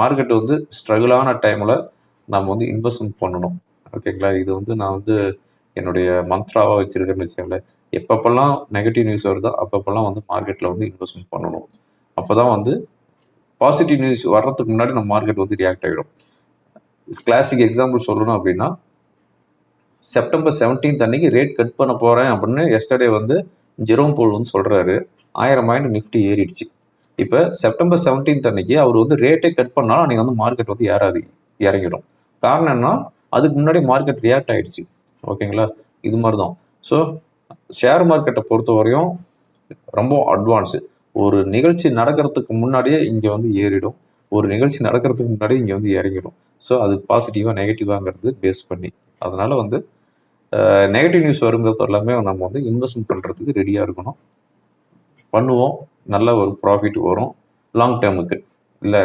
Market வந்து ஸ்ட்ரகிளான டைமில் நம்ம வந்து இன்வெஸ்ட்மெண்ட் பண்ணணும். ஓகேங்களா இது வந்து நான் வந்து என்னுடைய மந்த்ராவாக வச்சுருக்கேன்னு வச்சுக்கோங்களேன். எப்பப்பெல்லாம் நெகட்டிவ் நியூஸ் வருதோ அப்பப்பெல்லாம் வந்து மார்க்கெட்டில் வந்து இன்வெஸ்ட்மெண்ட் பண்ணணும். அப்போ தான் வந்து பாசிட்டிவ் நியூஸ் வர்றதுக்கு முன்னாடி நம்ம மார்க்கெட் வந்து ரியாக்ட் ஆகிடும் கிளாசிக் எக்ஸாம்பிள் சொல்லணும் அப்படின்னா செப்டம்பர் செவன்டீன்த் அன்னைக்கு ரேட் கட் பண்ண போகிறேன் அப்படின்னு எஸ்டர்டே வந்து ஜெரோம் போல் வந்து சொல்கிறாரு ஆயிரம் பாயிண்ட் நிஃப்டி ஏறிடுச்சு. இப்போ செப்டம்பர் செவன்டீன்த் அன்னைக்கு அவர் வந்து ரேட்டே கட் பண்ணாலும் அன்றைக்கி வந்து மார்க்கெட் வந்து ஏறாது இறங்கிடும். காரணம் என்ன அதுக்கு முன்னாடி மார்க்கெட் ரியாக்ட் ஆகிடுச்சு ஓகேங்களா இது மாதிரி தான் ஸோ ஷேர் மார்க்கெட்டை பொறுத்த வரையும் ரொம்ப அட்வான்ஸு ஒரு நிகழ்ச்சி நடக்கிறதுக்கு முன்னாடியே இங்கே வந்து ஏறிடும். ஒரு நிகழ்ச்சி நடக்கிறதுக்கு முன்னாடியே இங்கே வந்து இறங்கிடும். ஸோ அது பாசிட்டிவாக நெகட்டிவாங்கிறது பேஸ் பண்ணி. அதனால் வந்து நெகட்டிவ் நியூஸ் வரும்போது எல்லாமே நம்ம வந்து இன்வெஸ்ட்மெண்ட் பண்ணுறதுக்கு ரெடியாக இருக்கணும். பண்ணுவோம். நல்ல ஒரு ப்ராஃபிட் வரும். லாங் டேர்முக்கு இல்லை